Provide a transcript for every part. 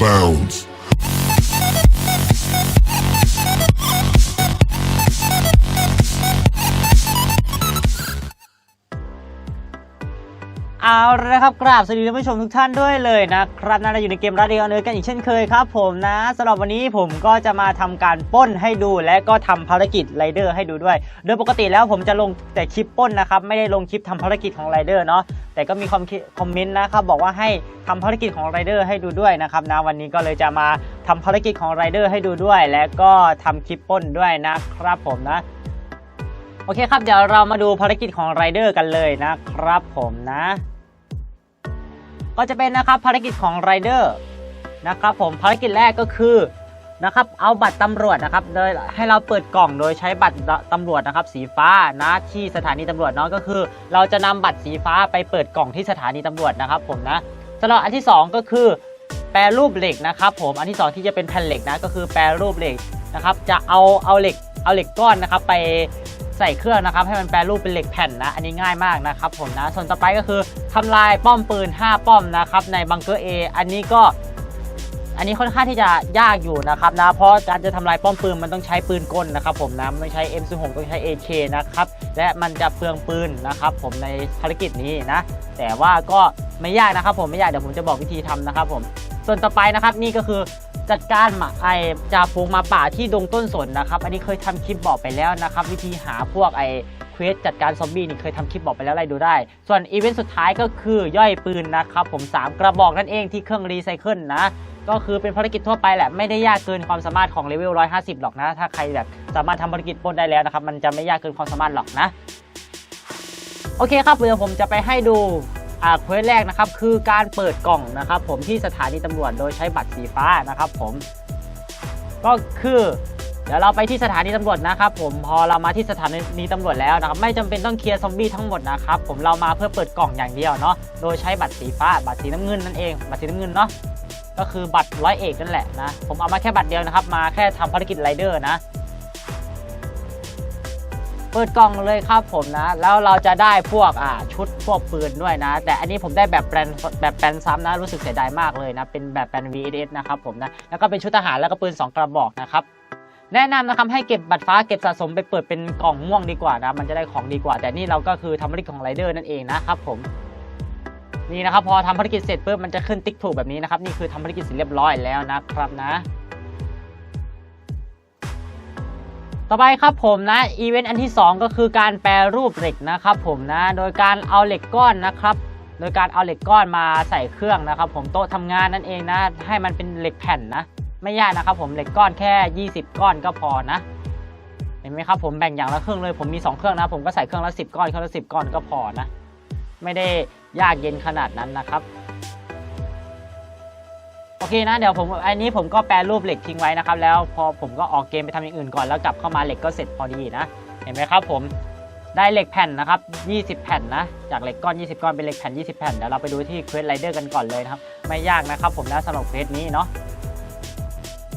bounds. เอาละครับกราบสวัสดีท่านผู้ชมทุกท่านด้วยเลยนะครับนั่นเราอยู่ในเกมรัดเดียวเนื้อกันอีกเช่นเคยครับผมนะสำหรับวันนี้ผมก็จะมาทำการป้นให้ดูและก็ทำภารกิจไรเดอร์ให้ดูด้วย โดยปกติแล้วผมจะลงแต่คลิปป้นนะครับไม่ได้ลงคลิปทำภารกิจของไรเดอร์เนาะแต่ก็มีคอมคิคอมเมนต์นะครับบอกว่าให้ทำภารกิจของไรเดอร์ให้ดูด้วยนะครับนะวันนี้ก็เลยจะมาทำภารกิจของไรเดอร์ให้ดูด้วย และก็ทำคลิปป้นด้วยนะครับผมนะโอเคครับเดี๋ยวเรามาดูภารกิจของไรเดอร์กันเลยนะครับผมนะ ก็จะเป็นนะครับภารกิจของไรเดอร์นะครับผมภารกิจแรกก็คือนะครับเอาบัตรตำรวจนะครับโดยให้เราเปิดกล่องโดยใช้บัตรตำรวจนะครับสีฟ้านะที่สถานีตำรวจเนาะก็คือ เราจะนำบัตรสีฟ้าไปเปิดกล่องที่สถานีตำรวจนะครับผมนะสำหรับอันที่สองก็คือ แปรรูปเหล็กนะครับผมอันที่สองที่จะเป็นแผ่นเหล็กนะก็คือแปรรูปเหล็กนะครับจะเอาเอาเหล็กเอาเหล็กก้อนนะครับไป ใส่เครื่องนะครับให้มันแปรรูปเป็นเหล็กแผ่นนะ อันนี้ง่ายมากนะครับผมนะ ส่วนต่อไปก็คือทำลายป้อมปืน 5 ป้อมนะครับในบังเกอร์ A อันนี้ก็อันนี้ค่อนข้างที่จะยากอยู่นะครับนะ เพราะการจะทำลายป้อมปืนมันต้องใช้ปืนกลนะครับผมนะไม่ใช้ M16 ต้องใช้ AK นะครับและมันจะเปลืองปืนนะครับผมในภารกิจนี้นะ แต่ว่าก็ไม่ยากนะครับผมไม่ยากเดี๋ยวผมจะบอกวิธีทำนะครับผมส่วนต่อไปนะครับนี่ก็คือ จัดการหมาไอจาฟูงหมาป่าที่ดงต้นสนนะครับ อันนี้เคยทำคลิปบอกไปแล้วนะครับ วิธีหาพวกไอเควสจัดการซอมบี้นี่เคยทำคลิปบอกไปแล้วอะไรดูได้ ส่วนอีเวนต์สุดท้ายก็คือย่อยปืนนะครับผมสามกระบอกนั่นเองที่เครื่องรีไซเคิลนะ ก็คือเป็นภารกิจทั่วไปแหละไม่ได้ยากเกินความสามารถของเลเวล 150 หรอกนะ ถ้าใครแบบสามารถทำภารกิจปนได้แล้วนะครับมันจะไม่ยากเกินความสามารถหรอกนะ โอเคครับเดี๋ยวผมจะไปให้ดู เควสแรกนะครับคือการเปิดกล่องนะครับผมที่สถานีตำรวจโดยใช้บัตรสีฟ้านะครับผม ก็คือเดี๋ยวเราไปที่สถานีตำรวจนะครับผมพอเรามาที่สถานีตำรวจแล้วนะครับไม่จำเป็นต้องเคลียร์ซอมบี้ทั้งหมดนะครับผมเรามาเพื่อเปิดกล่องอย่างเดียวเนาะโดยใช้บัตรสีฟ้าบัตรสีน้ำเงินนั่นเองบัตรสีน้ำเงินเนาะก็คือบัตรร้อยเอกนั่นแหละนะผมเอามาแค่บัตรเดียวนะครับ มาแค่ทำภารกิจไรเดอร์นะ เปิดกล่องเลยครับผมนะ แล้วเราจะได้พวกอ่าชุดพวกปืนด้วยนะ แต่อันนี้ผมได้แบบแปลนแบบแปลนซ้ำนะ รู้สึกเสียดายมากเลยนะ เป็นแบบแปลน VS นะครับผมนะ แล้วก็เป็นชุดทหารแล้วก็ปืน 2 กระบอกนะครับแนะนำนะครับให้เก็บบัตรฟ้าเก็บสะสมไปเปิดเป็นกล่องม่วงดีกว่านะ มันจะได้ของดีกว่า แต่นี่เราก็คือทำภารกิจของไรเดอร์นั่นเองนะครับผมนี่นะครับพอทำภารกิจเสร็จปุ๊บมันจะขึ้นติ๊กถูกแบบนี้นะครับนี่คือทำภารกิจเสร็จเรียบร้อยแล้วนะครับนะ ต่อไปครับผมนะอีเวนต์อันที่ 2 ก็คือการแปรรูปเหล็กนะครับผมนะโดยการเอาเหล็กก้อนนะครับ โดยการเอาเหล็กก้อนมาใส่เครื่องนะครับ ผมโต๊ะทำงานนั่นเองนะ ให้มันเป็นเหล็กแผ่นนะ ไม่ยากนะครับผมเหล็กก้อนแค่ 20 ก้อนก็พอนะเห็นไหมครับผมแบ่งอย่างละเครื่องเลยผมมี 2 เครื่องนะ ผมก็ใส่เครื่องละ 10 ก้อนเครื่องละ10 ก้อนก็พอนะ ไม่ได้ยากเย็นขนาดนั้นนะครับ โอเคนะเดี๋ยวผมอันนี้ผมก็แปรรูปเหล็กทิ้งไว้นะครับ แล้วพอผมก็ออกเกมไปทำอย่างอื่นก่อนแล้วกลับเข้ามาเหล็กก็เสร็จพอดีนะเห็นไหมครับผมได้เหล็กแผ่นนะครับ 20 แผ่นนะ จากเหล็กก้อน 20 ก้อนเป็นเหล็กแผ่น 20 แผ่น เดี๋ยวเราไปดูที่เควสไรเดอร์กันก่อนเลยนะครับ ไม่ยากนะครับผมนะสำหรับเควสนี้เนาะ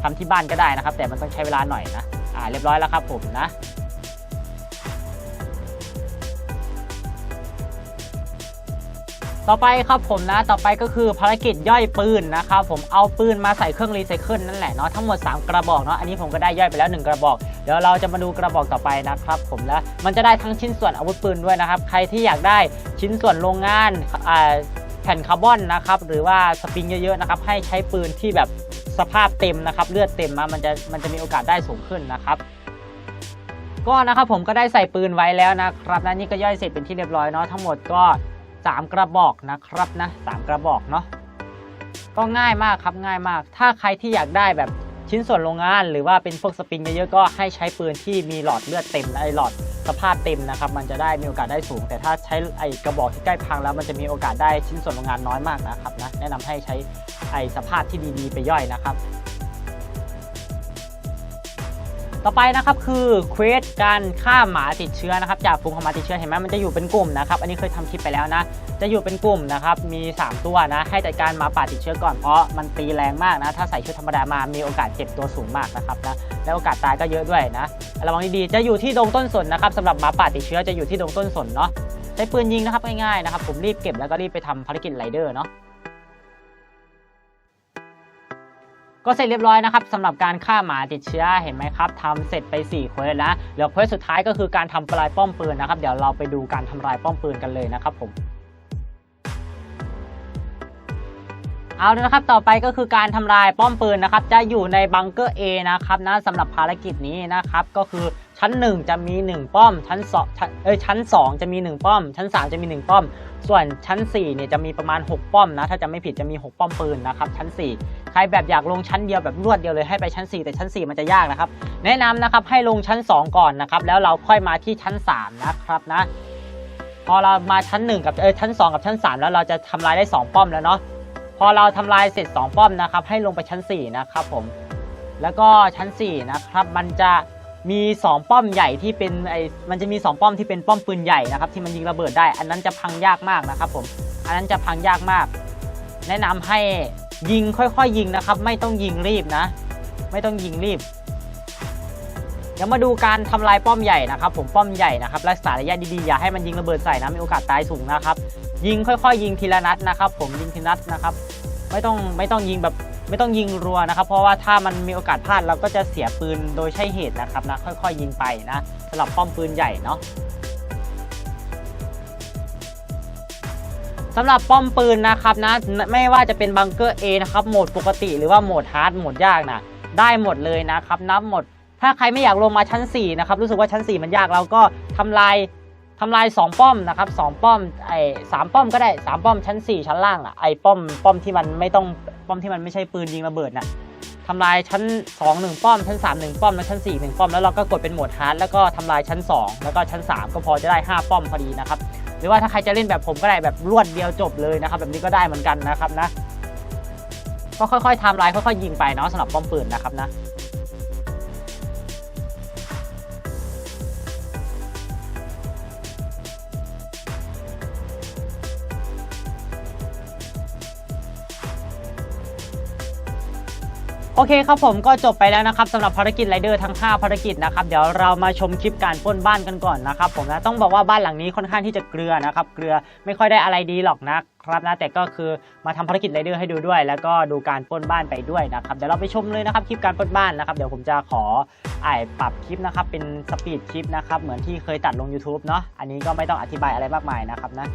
ทำที่บ้านก็ได้นะครับ แต่มันต้องใช้เวลาหน่อยนะ อ่า เรียบร้อยแล้วครับผมนะ ต่อไปครับผมนะต่อไปก็คือภารกิจย่อยปืนนะครับผมเอาปืนมาใส่เครื่องรีไซเคิลนั่นแหละเนาะทั้งหมด 3 กระบอกเนาะอันนี้ผมก็ได้ย่อยไปแล้ว 1 กระบอก เดี๋ยวเราจะมาดูกระบอกต่อไปนะครับผมแล้วมันจะได้ทั้งชิ้นส่วนอาวุธปืนด้วยนะครับ ใครที่อยากได้ชิ้นส่วนโรงงานแผ่นคาร์บอนนะครับหรือว่าสปริงเยอะๆนะครับให้ใช้ปืนที่แบบสภาพเต็มนะครับเลือดเต็มมามันจะมันจะมีโอกาสได้สูงขึ้นนะครับก็นะครับผมก็ได้ใส่ปืนไว้แล้วนะครับและนี่ก็ย่อยเสร็จเป็นที่เรียบร้อยเนาะทั้งหมดก็ 3 กระบอกนะครับนะสามกระบอกเนาะก็ง่ายมากครับง่ายมาก ถ้าใครที่อยากได้แบบชิ้นส่วนโรงงานหรือว่าเป็นพวกสปริงเยอะๆก็ให้ใช้ปืนที่มีหลอดเลือดเต็มไอหลอดสภาพเต็มนะครับ มันจะได้มีโอกาสได้สูง แต่ถ้าใช้ไอกระบอกที่ใกล้พังแล้วมันจะมีโอกาสได้ชิ้นส่วนโรงงานน้อยมากนะครับนะแนะนำให้ใช้ไอสภาพที่ดีๆ ไปย่อยนะครับ ต่อไปนะครับคือเควสการฆ่าหมาติดเชื้อนะครับจากฝูงของหมาติดเชื้อเห็นไหมมันจะอยู่เป็นกลุ่มนะครับอันนี้เคยทำคลิปไปแล้วนะ จะอยู่เป็นกลุ่มนะครับมี 3 ตัวนะให้จัดการหมาป่าติดเชื้อก่อนเพราะมันตีแรงมากนะถ้าใส่ชุดธรรมดามามีโอกาสเจ็บตัวสูงมากนะครับนะแล้วโอกาสตายก็เยอะด้วยนะระวังดีๆจะอยู่ที่ดงต้นสนนะครับสำหรับหมาป่าติดเชื้อจะอยู่ที่ดงต้นสนเนาะใช้ปืนยิงนะครับง่ายๆนะครับผมรีบเก็บแล้วก็รีบไปทำภารกิจไรเดอร์เนาะ ก็เสร็จเรียบร้อยนะครับสำหรับการฆ่าหมาติดเชื้อเห็นไหมครับทำเสร็จไป4เควสแล้วเหลือเควสสุดท้ายก็คือการทำปลายป้อมปืนนะครับ เดี๋ยวเราไปดูการทำลายป้อมปืนกันเลยนะครับผมเอาเละนะครับ ต่อไปก็คือการทำลายป้อมปืนนะครับ จะอยู่ในบังเกอร์ A นะครับนะสำหรับภารกิจนี้นะครับ ก็คือชั้น 1 จะมี 1 ป้อม ชั้น2ชั้นเอ้ยชั้น 2 จะมี 1 ป้อม ชั้น 3 จะมี 1 ป้อม ส่วนชั้น4เนี่ยจะมีประมาณ 6 ป้อมนะ ถ้าจะไม่ผิดจะมี 6 ป้อมปืนนะครับ ชั้น 4 ใครแบบอยากลงชั้นเดียวแบบรวดเดียวเลยให้ไปชั้น 4 แต่ชั้น 4 มันจะยากนะครับ แนะนำนะครับให้ลงชั้น 2 ก่อนนะครับ แล้วเราค่อยมาที่ชั้น 3 นะครับนะ พอเรามาชั้น 1 กับเออชั้น 2 กับชั้น 3 แล้วเราจะทำลายได้ 2 ป้อมแล้วเนาะ พอเราทำลายเสร็จ 2 ป้อมนะครับ ให้ลงไปชั้น 4 นะครับผม แล้วก็ชั้น 4 นะครับ มันจะมี 2 ป้อมใหญ่ที่เป็นไอมันจะมี 2 ป้อมที่เป็นป้อมปืนใหญ่นะครับที่มันยิงระเบิดได้ อันนั้นจะพังยากมากนะครับผม อันนั้นจะพังยากมาก แนะนำให้ ยิงค่อยๆยิงนะครับ ไม่ต้องยิงรีบนะ ไม่ต้องยิงรีบ เดี๋ยวมาดูการทำลายป้อมใหญ่นะครับ ผมป้อมใหญ่นะครับรักษาระยะดีๆอย่าให้มันยิงระเบิดใส่นะมีโอกาสตายสูงนะครับ ยิงค่อยๆ ยิงทีละนัดนะครับ ผมยิงทีละนัดนะครับ ไม่ต้องไม่ต้องยิงแบบไม่ต้องยิงรัวนะครับ เพราะว่าถ้ามันมีโอกาสพลาดเราก็จะเสียปืนโดยใช่เหตุนะครับนะค่อยๆ ยิงไปนะสำหรับป้อมปืนใหญ่เนาะ สำหรับป้อมปืนนะครับนะไม่ว่าจะเป็นบังเกอร์ A นะครับโหมดปกติหรือว่าโหมดฮาร์ดโหมดยากนะได้หมดเลยนะครับนับหมด ถ้าใครไม่อยากลงมาชั้น4นะครับรู้สึกว่าชั้น 4 มันยากเราก็ทำลายทำลาย 2 ป้อมนะครับ2ป้อมไอ้สามป้อมก็ได้ 3 ป้อมชั้น 4 ชั้นล่างอะไอ้ป้อมป้อมที่มันไม่ต้องป้อมที่มันไม่ใช่ปืนยิงระเบิดน่ะทำลายชั้น 2 1 ป้อม ชั้น 3 1 ป้อม แล้วชั้น 4 1 ป้อม แล้วเราก็กดเป็นโหมดฮาร์ดแล้วก็ทำลายชั้น 2 แล้วก็ชั้น 3 ก็พอจะได้ 5 ป้อมพอดีนะครับ รือว่าถ้าใครจะเล่นแบบผมก็ได้แบบรวดเดียวจบเลยนะครับ แบบนี้ก็ได้เหมือนกันนะครับนะก็ค่อยๆทำลายค่อยๆยิงไปเนาะสำหรับป้อมปืนนะครับนะ โอเคครับผมก็จบไปแล้วนะครับสำหรับภารกิจไรเดอร์ทั้ง 5 ภารกิจนะครับเดี๋ยวเรามาชมคลิปการปล้นบ้านกันก่อนนะครับผมนะต้องบอกว่าบ้านหลังนี้ค่อนข้างที่จะเกลือนะครับเกลือไม่ค่อยได้อะไรดีหรอกนะครับนะแต่ก็คือมาทำภารกิจไรเดอร์ให้ดูด้วย แล้วก็ดูการปล้นบ้านไปด้วยนะครับเดี๋ยวเราไปชมเลยนะครับคลิปการปล้นบ้านนะครับเดี๋ยวผมจะขอไอ้ปรับคลิปนะครับเป็นสปีดคลิปนะครับเหมือนที่เคยตัดลง YouTube เนาะอันนี้ก็ไม่ต้องอธิบายอะไรมากมายนะครับนะ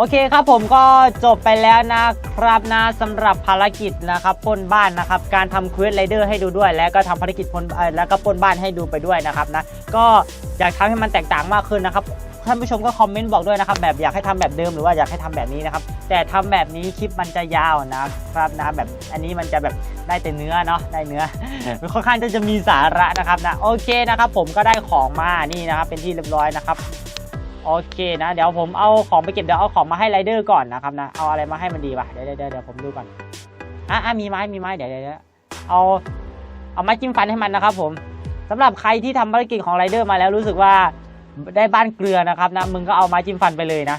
โอเคครับผมก็จบไปแล้วนะครับนะสำหรับภารกิจนะครับปล้นบ้านนะครับการทำควีสไรเดอร์ให้ดูด้วย แล้วก็ทำภารกิจปล้นแล้วก็ปล้นบ้านให้ดูไปด้วยนะครับนะก็อยากทำให้มันแตกต่างมากขึ้นนะครับท่านผู้ชมก็คอมเมนต์บอกด้วยนะครับแบบอยากให้ทำแบบเดิมหรือว่าอยากให้ทำแบบนี้นะครับ แต่ทำแบบนี้คลิปมันจะยาวนะครับนะแบบอันนี้มันจะแบบได้แต่เนื้อเนาะได้เนื้อค่อนข้างที่จะมีสาระนะครับนะโอเคนะครับ ผมก็ได้ของมานี่นะครับเป็นที่เรียบร้อยนะครับ โอเคนะ เดี๋ยวผมเอาของไปเก็บเดี๋ยวเอาของมาให้ไรเดอร์ก่อนนะครับนะ เอาอะไรมาให้มันดีป่ะเดี๋ยวเดี๋ยวเดี๋ยวผมดูก่อนอะอะมีไม้มีไม้เดี๋ยวเดี๋ยวเอาเอาไม้จิ้มฟันให้มันนะครับ ผมสำหรับใครที่ทำภารกิจของไรเดอร์มาแล้วรู้สึกว่าได้บ้านเกลือนะครับนะมึงก็เอาไม้จิ้มฟันไปเลยนะ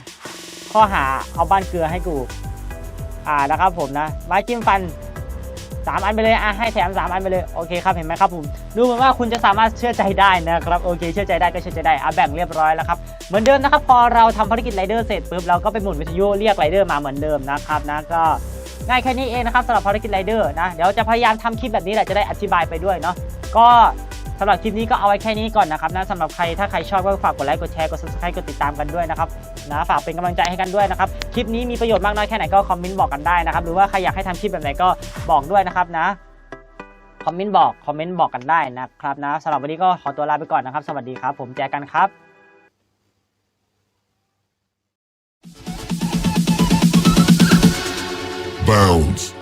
ข้อหาเอาบ้านเกลือให้กู อ่านะครับผมนะไม้จิ้มฟัน สามอันไปเลยอะให้แถมสามอันไปเลยโอเคครับเห็นไหมครับผมดูเหมือนว่าคุณจะสามารถเชื่อใจได้นะครับโอเค เชื่อใจได้ก็เชื่อใจได้อะแบ่งเรียบร้อยแล้วครับเหมือนเดิมนะครับพอเราทำภารกิจไรเดอร์เสร็จปุ๊บเราก็ไปหมุนวิทยุเรียกไรเดอร์มาเหมือนเดิมนะครับนะก็ง่ายแค่นี้เองนะครับสำหรับภารกิจไรเดอร์นะเดี๋ยวจะพยายามทำคลิปแบบนี้แหละจะได้อธิบายไปด้วยเนาะก็ สำหรับคลิปนี้ก็เอาไว้แค่นี้ก่อนนะครับนะสำหรับใครถ้าใครชอบก็ฝากกดไลค์กดแชร์กด subscribe กดติดตามกันด้วยนะครับนะฝากเป็นกำลังใจให้กันด้วยนะครับคลิปนี้มีประโยชน์มากน้อยแค่ไหนก็คอมเมนต์บอกกันได้นะครับหรือว่าใครอยากให้ทำคลิปแบบไหนก็บอกด้วยนะครับนะคอมเมนต์บอกคอมเมนต์บอกกันได้นะครับนะสำหรับวันนี้ก็ขอตัวลาไปก่อนนะครับ สวัสดีครับ ผมแจกันครับ Bounds.